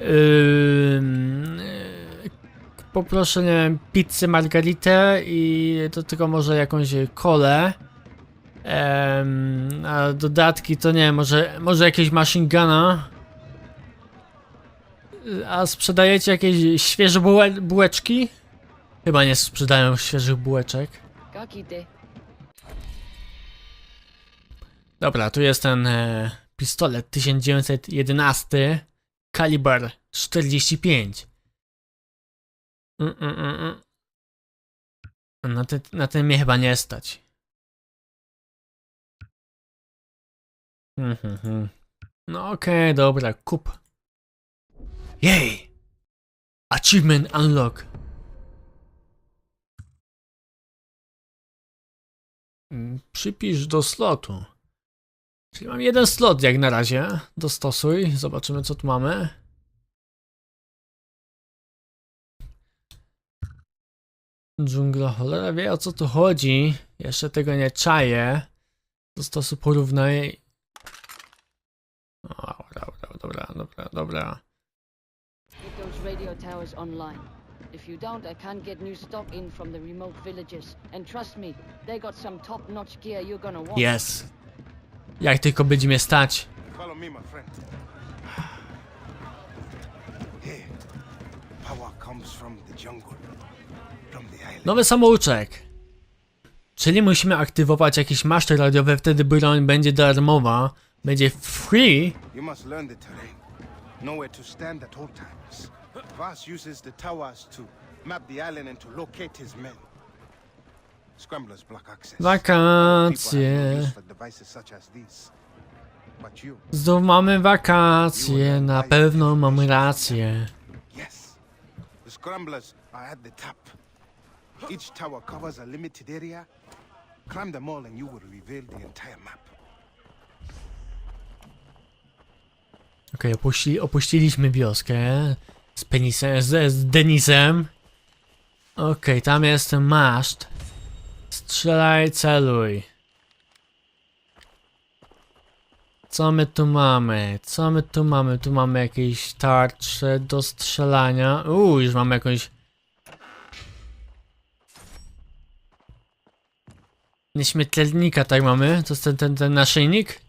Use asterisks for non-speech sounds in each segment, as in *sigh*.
yy, poproszę, nie wiem, pizzę margaritę i do tego może jakąś kolę. A dodatki to nie wiem, może, może jakieś machine guna. A sprzedajecie jakieś świeże bułe, bułeczki? Chyba nie sprzedają świeżych bułeczek. Dobra, tu jest ten e, pistolet 1911 kaliber 45. Mm, mm, mm, mm. Na, te, na ten mnie chyba nie stać. Mhm, mhm. No okej, dobra, kup. Jej! Achievement unlock. Mm, Przypisz do slotu. Czyli mam jeden slot jak na razie. Dostosuj. Zobaczymy co tu mamy. Dżungla cholera wie o co tu chodzi. Jeszcze tego nie czaję. Dostosuj porównaj. O, dobra, dobra, dobra, dobra. Get those radio towers online. If you don't, I can't get new stock in from the remote villages. And trust me, they got some top-notch gear you're gonna want. Jest. Jak tylko będzie mnie stać. Nowy samouczek. Czyli musimy aktywować jakieś maszty radiowe, wtedy broń będzie darmowa. Będzie free. You must learn the terrain. Know where to stand at all times. Voss uses the towers to map the island and to locate his men. Scramblers block access. Wakacje. Znów mamy wakacje, na pewno mam rację. yes. The scramblers are at the top. Each tower covers a limited area. Climb them all and you will reveal the entire map. Okej, opuści, opuściliśmy wioskę z penisem, z, z Denisem. Okej, tam jest maszt. Strzelaj, celuj. Co my tu mamy? Co my tu mamy? Tu mamy jakieś tarcze do strzelania. Uuu, już mamy jakąś... Nieśmiertelnika, tak mamy? To jest ten, ten, ten naszyjnik?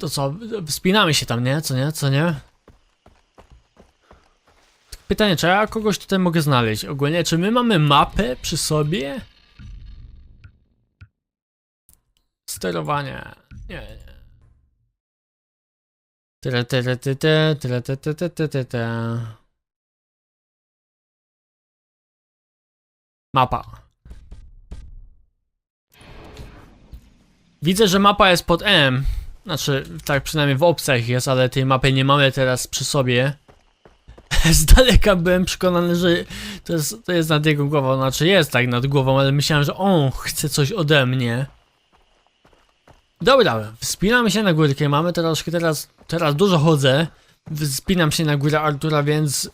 To co, wspinamy się tam, nie? Co nie? Co nie? Pytanie, czy ja kogoś tutaj mogę znaleźć? Ogólnie, czy my mamy mapę przy sobie? Sterowanie. Nie, nie. Tyle, tyle, tyle, tyle, tyle, tyle, tyle. Mapa. Widzę, że mapa jest pod M. Znaczy, tak przynajmniej w opcjach jest, ale tej mapy nie mamy teraz przy sobie. *laughs* Z daleka byłem przekonany, że to jest, to jest nad jego głową. Znaczy, jest tak nad głową, ale myślałem, że on chce coś ode mnie. Dobra, wspinamy się na górkę. Mamy troszkę teraz, teraz dużo chodzę. Wspinam się na górę Artura, więc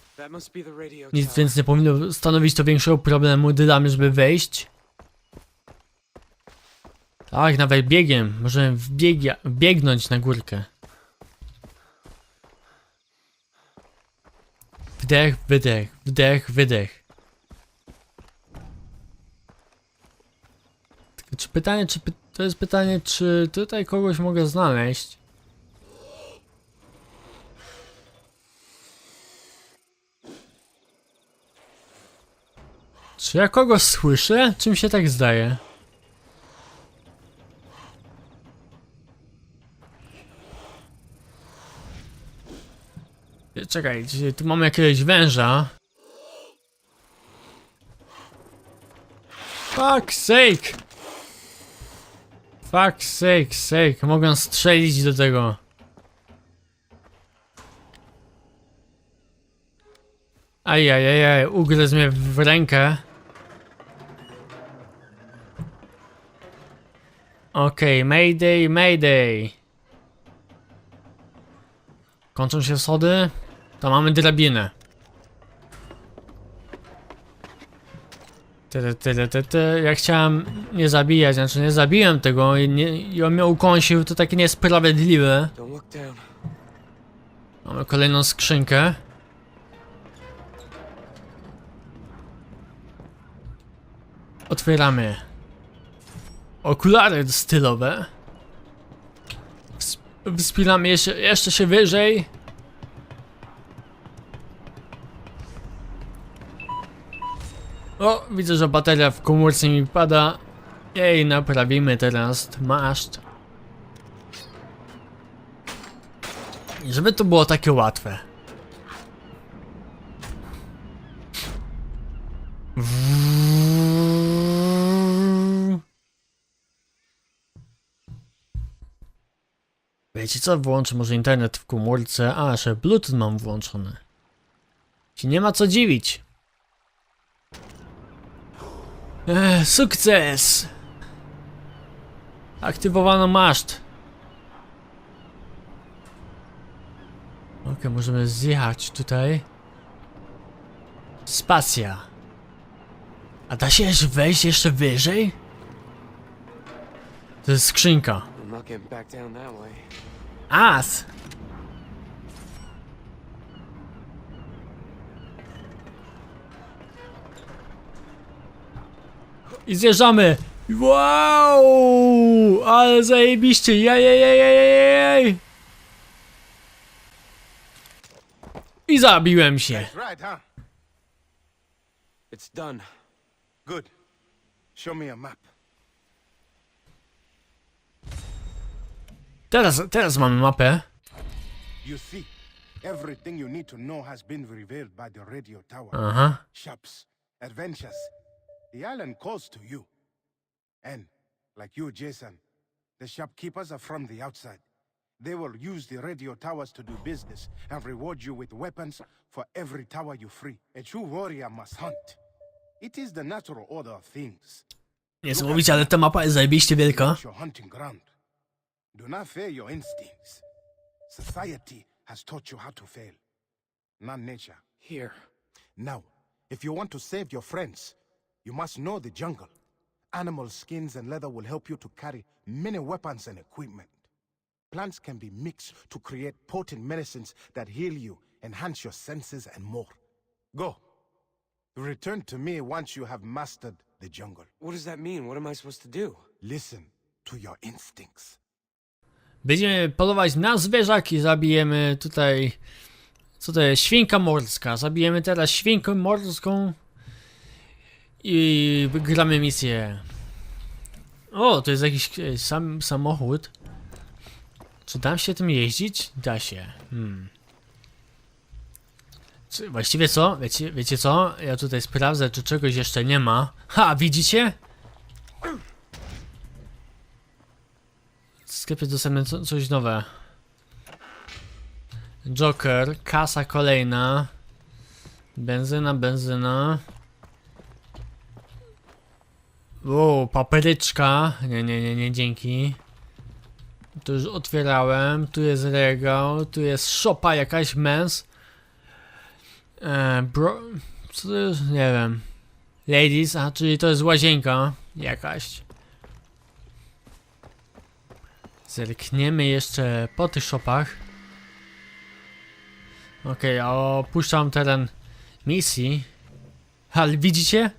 nic, więc nie powinno stanowić to większego problemu dla mnie, żeby wejść. Tak, nawet biegiem. Możemy biegnąć na górkę. Wdech, wydech, wdech, wydech. Tylko czy pytanie, czy py to jest pytanie, czy tutaj kogoś mogę znaleźć? Czy ja kogoś słyszę? Czym się tak zdaje? Czekaj, tu mamy jakiegoś węża. Fuck sake! Fuck sake, sake, mogę strzelić do tego. Ajajajaj, ugryzł mnie w rękę. Okej, mayday, mayday. Kończą się schody, to mamy drabinę. Tyle, tyle, tyle, tyle. Ja chciałem nie zabijać, znaczy nie zabiłem tego i, nie, i on mnie ukąsił, to takie niesprawiedliwe. Mamy kolejną skrzynkę. Otwieramy. Okulary stylowe. Ws- Wspinamy jeszcze, jeszcze się wyżej. O, widzę, że bateria w komórce mi pada. Jej, naprawimy teraz maszt. Żeby to było takie łatwe. Wiecie co? Włączę może internet w komórce. A, że Bluetooth mam włączony. Ci nie ma co dziwić. Ech, sukces! Aktywowano maszt. Okej, możemy zjechać tutaj. Spacja. A da się jeszcze wejść jeszcze wyżej? To jest skrzynka. As! I zjeżdżamy! Wow! Ale zajebiście! Jajajajajajaj! I zabiłem się. That's right, huh? It's done. Good. Show me a map. Teraz, teraz mamy mapę. You see, everything you need to know has been revealed by the radio tower. Aha. Shops, adventures. The island calls to you. And, like you, Jason, the shopkeepers are from the outside. They will use the radio towers to do business and reward you with weapons for every tower you free. A true warrior must hunt. It is the natural order of things. Niesamowicie, ale ta mapa jest zajebiście wielka. It's your hunting ground. Do not fear your instincts. Society has taught you how to fail, not nature. Here. Now, if you want to save your friends, you must know the jungle. Animal skins and leather will help you to carry many weapons and equipment. Plants can be mixed to create potent medicines that heal you, enhance your senses, and more. Go. Return to me once you have mastered the jungle. What does that mean? What am I supposed to do? Listen to your instincts. Będziemy polować na zwierzaki, zabijemy tutaj... Co to jest? Świnka morska. Zabijemy teraz świnkę morską i wygramy misję. O, to jest jakiś e, sam, samochód. Czy da się tym jeździć? Da się. Hmm. Czy, właściwie co? Wiecie, wiecie co? Ja tutaj sprawdzę, czy czegoś jeszcze nie ma. Ha, widzicie? W sklepie dostępne co, coś nowe. Joker, kasa kolejna. Benzyna, benzyna. O, papryczka. Nie, nie, nie, nie, dzięki. Tu już otwierałem. Tu jest regał. Tu jest szopa jakaś mens. E, bro... Co to jest? Nie wiem. Ladies, a czyli to jest łazienka jakaś. Zerkniemy jeszcze po tych shopach. Okej, a opuszczam teren misji. Ale widzicie?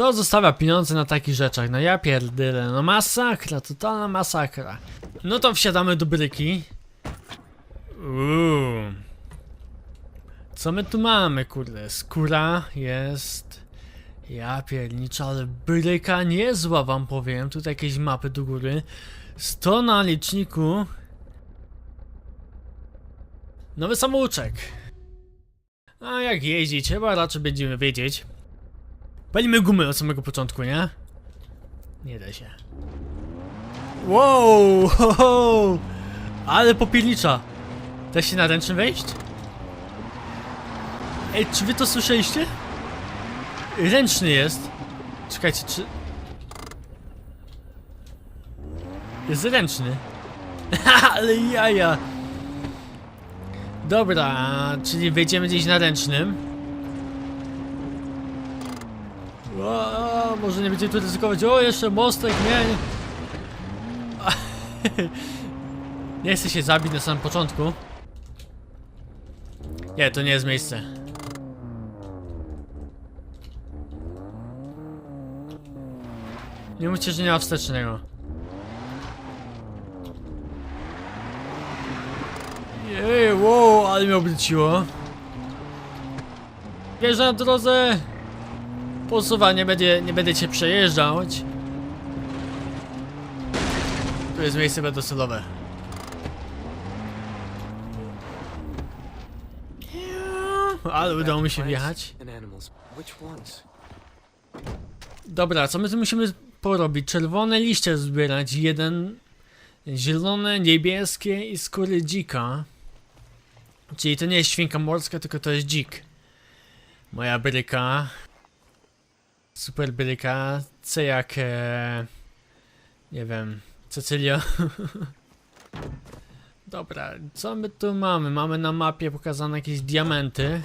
Kto zostawia pieniądze na takich rzeczach? No ja pierdolę, no masakra, totalna masakra. No to wsiadamy do bryki. Uuu. Co my tu mamy, kurde? Skóra jest... Ja piernicza, ale bryka niezła wam powiem. Tutaj jakieś mapy do góry. 100 na liczniku. Nowy samouczek. A jak jeździć? Chyba raczej będziemy wiedzieć. Palimy gumy od samego początku, nie? Nie da się. Wow! *laughs* Ho, ho. Ale popiernicza. Da się na ręczny wejść? Ej, czy wy to słyszeliście? Ręczny jest. Czekajcie, czy... Jest ręczny. *laughs* Ale jaja. Dobra, czyli wejdziemy gdzieś na ręcznym. O, może nie będziemy tu ryzykować. O, jeszcze mostek, nie. nie. *laughs* Nie chcę się zabić na samym początku. Nie, to nie jest miejsce. Nie mówcie, że nie ma wstecznego. Jej, wow, ale mnie obróciło. Wjeżdżam na drodze. Posuwa, nie będzie, nie będę cię przejeżdżać. Tu jest miejsce docelowe. Ale udało mi się wjechać. Dobra, co my tu musimy porobić? Czerwone liście zbierać, jeden zielone, niebieskie i skóry dzika. Czyli to nie jest świnka morska, tylko to jest dzik. Moja bryka. Super bryka. C jak... E, nie wiem... Cecylia. *laughs* Dobra, co my tu mamy? Mamy na mapie pokazane jakieś diamenty.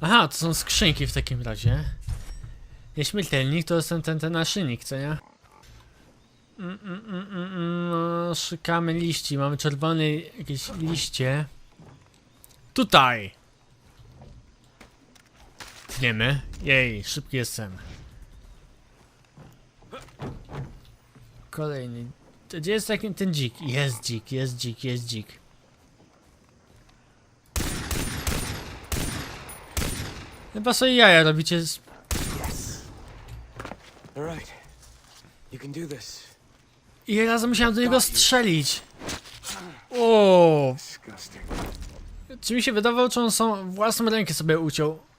Aha, to są skrzynki w takim razie. Nieśmiertelnik to jest ten, ten, ten co nie? Mm, mm, mm, mm, mm, no, szukamy liści, mamy czerwone jakieś liście. Tutaj! Tniemy. Jej, szybki jestem. Kolejny. Gdzie jest taki ten dzik? Jest dzik, jest dzik, jest dzik. Chyba sobie jaja robicie z. Ile razy musiałem do niego strzelić? O, czy mi się wydawało, czy on są własną rękę sobie uciął?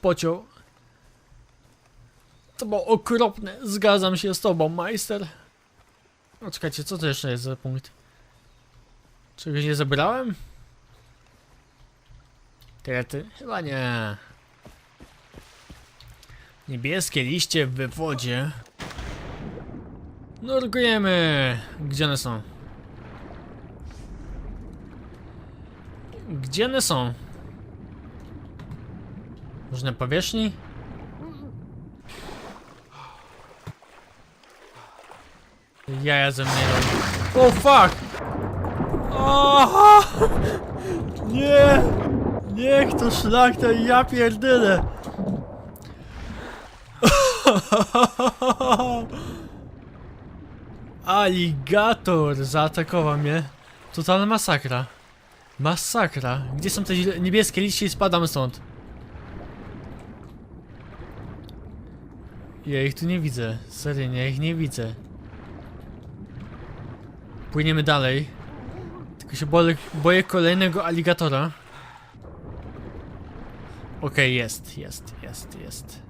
Pociął? To było okropne. Zgadzam się z tobą, majster. No czekajcie, co to jeszcze jest za punkt? Czegoś nie zebrałem? Tyle ty? Chyba nie. Niebieskie liście w wodzie. Nurkujemy! Gdzie one są? Gdzie one są? Może na powierzchni? Jaja ze mnie robi. O fuck! Aha! Nie! Niech to szlak, to ja pierdolę! Aligator zaatakował mnie. Totalna masakra. Masakra. Gdzie są te niebieskie liście i spadamy stąd? Ja ich tu nie widzę. Serio, ja ich nie widzę. Płyniemy dalej. Tylko się boję, boję kolejnego aligatora. Okej, jest, jest, jest, jest.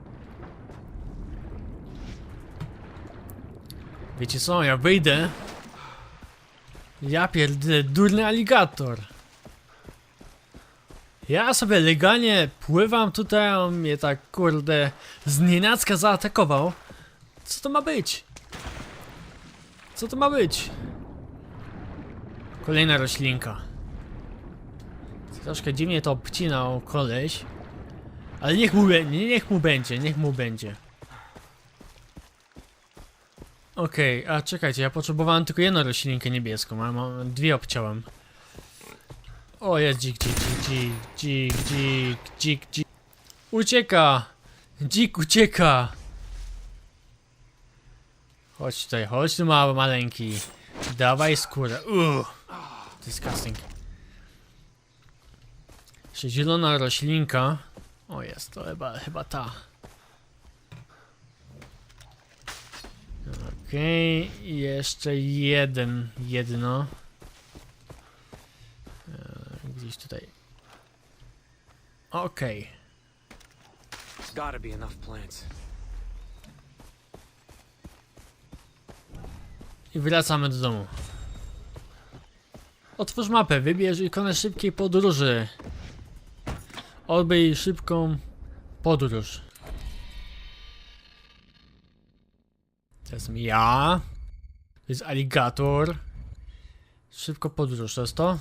Wiecie co, ja wyjdę. Ja pierdolę, durny aligator. Ja sobie legalnie pływam tutaj, on mnie tak kurde znienacka zaatakował. Co to ma być? Co to ma być? Kolejna roślinka. Troszkę dziwnie to obcinał koleś. Ale niech mu, niech mu będzie, niech mu będzie. Okej, a czekajcie, ja potrzebowałem tylko jedną roślinkę niebieską, a mam dwie obciąłem. O, jest dzik, dzik, dzik, dzik, dzik, dzik, dzik. Ucieka! Dzik ucieka! Chodź tutaj, chodź tu mały, maleńki. Dawaj skórę. Uff. Disgusting. Jeszcze zielona roślinka. O jest, to chyba, chyba ta. Okej, i jeszcze jeden, jedno. Gdzieś tutaj. Okej. There's gotta be enough plants. I wracamy do domu. Otwórz mapę, wybierz ikonę szybkiej podróży. Odbyj szybką podróż. To jest ja. To jest aligator. Szybko podróż, to jest to?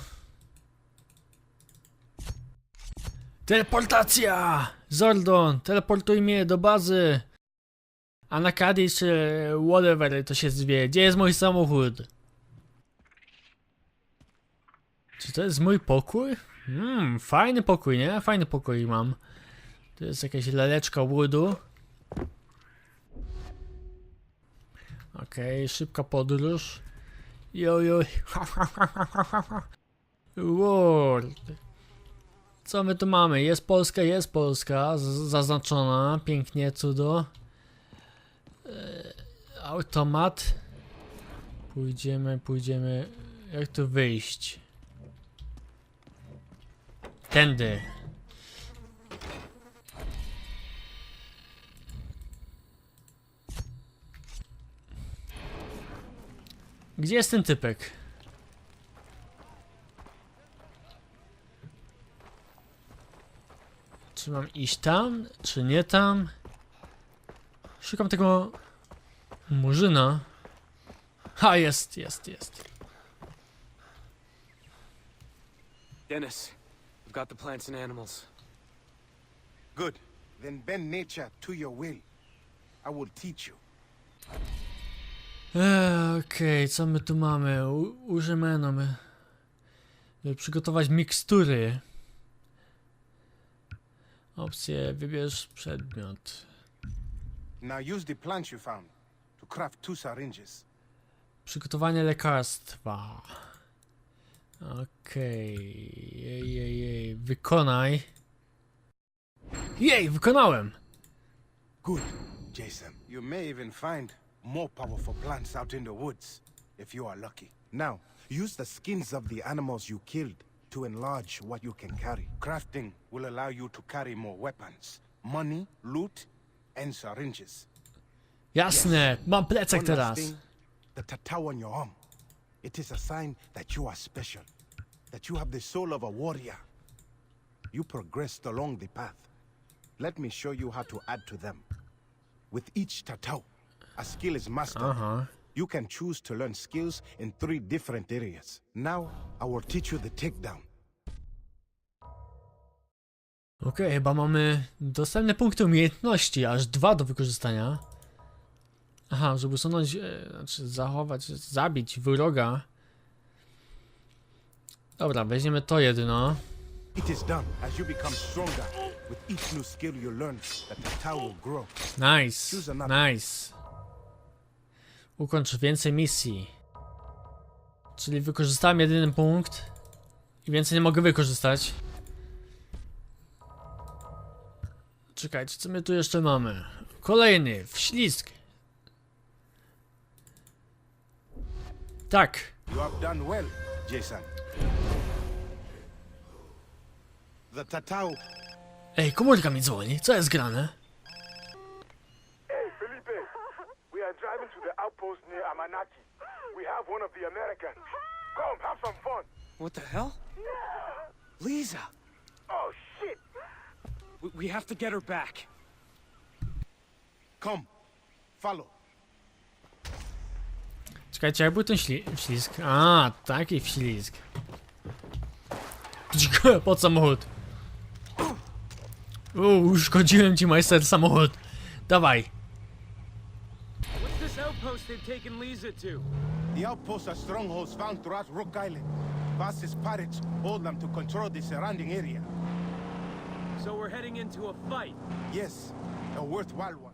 Teleportacja! Zordon, teleportuj mnie do bazy! Anakadi czy whatever to się zwie. Gdzie jest mój samochód? Czy to jest mój pokój? Hmm, fajny pokój, nie? Fajny pokój mam. To jest jakaś laleczka woodu. Okej, szybka podróż. Jojoj. *laughs* World. Co my tu mamy? Jest Polska, jest Polska. Zaznaczona. Pięknie, cudo. E, Automat. Pójdziemy, pójdziemy. Jak tu wyjść? Tędy. Gdzie jest ten typek? Czy mam iść tam, czy nie tam? Szukam tego murzyna. Ha, jest, jest, jest. Dennis, we've got the plants and animals. Good. Then bend nature to your will. I will teach you. Eee, Okej, co my tu mamy? U- Użyjmy no my. by Przygotować mikstury. Opcję, wybierz przedmiot. Now use the plants you found to craft two syringes. Przygotowanie lekarstwa. Okej. Jej, jej, jej. Wykonaj. Jej, wykonałem! Good, Jason. You may even find more powerful plants out in the woods, if you are lucky. Now, use the skins of the animals you killed to enlarge what you can carry. Crafting will allow you to carry more weapons, money, loot, and syringes. Jasne, mam plecak teraz. thing, the tattoo on your arm. It is a sign that you are special, that you have the soul of a warrior. You progressed along the path. Let me show you how to add to them. With each tattoo, a skill is mastered. Aha. You can choose to learn skills in three different areas. Now, I will teach you the takedown. Okej, chyba mamy dostępne punkty umiejętności, aż dwa do wykorzystania. Aha, żeby usunąć, e, znaczy zachować, zabić wroga. Dobra, weźmiemy to jedno. It is done as you become stronger. With each new skill you learn, the tattoo will grow. Nice, nice. Ukończ więcej misji. Czyli wykorzystałem jedyny punkt i więcej nie mogę wykorzystać. Czekajcie, co my tu jeszcze mamy? Kolejny, wślizg. Tak, You have done well, Jason. The Ej, komórka mi dzwoni, co jest grane? Hey, Felipe, we are driving to the outpost near Amanaki. We have one of the Americans. Come, have some fun. What the hell? Lisa! Oh, shit. We, we have to get her back. Come, follow. Czekajcie, jak był ten śli wślizg? A, taki wślizg. *laughs* Pod samochód. Uuu, uszkodziłem ci majster samochód. Dawaj. What's this outpost they've taken Lisa to? The outposts are strongholds found throughout Rook Island. Vas's pirates hold them to control the surrounding area. So we're heading into a fight. Yes, a worthwhile one.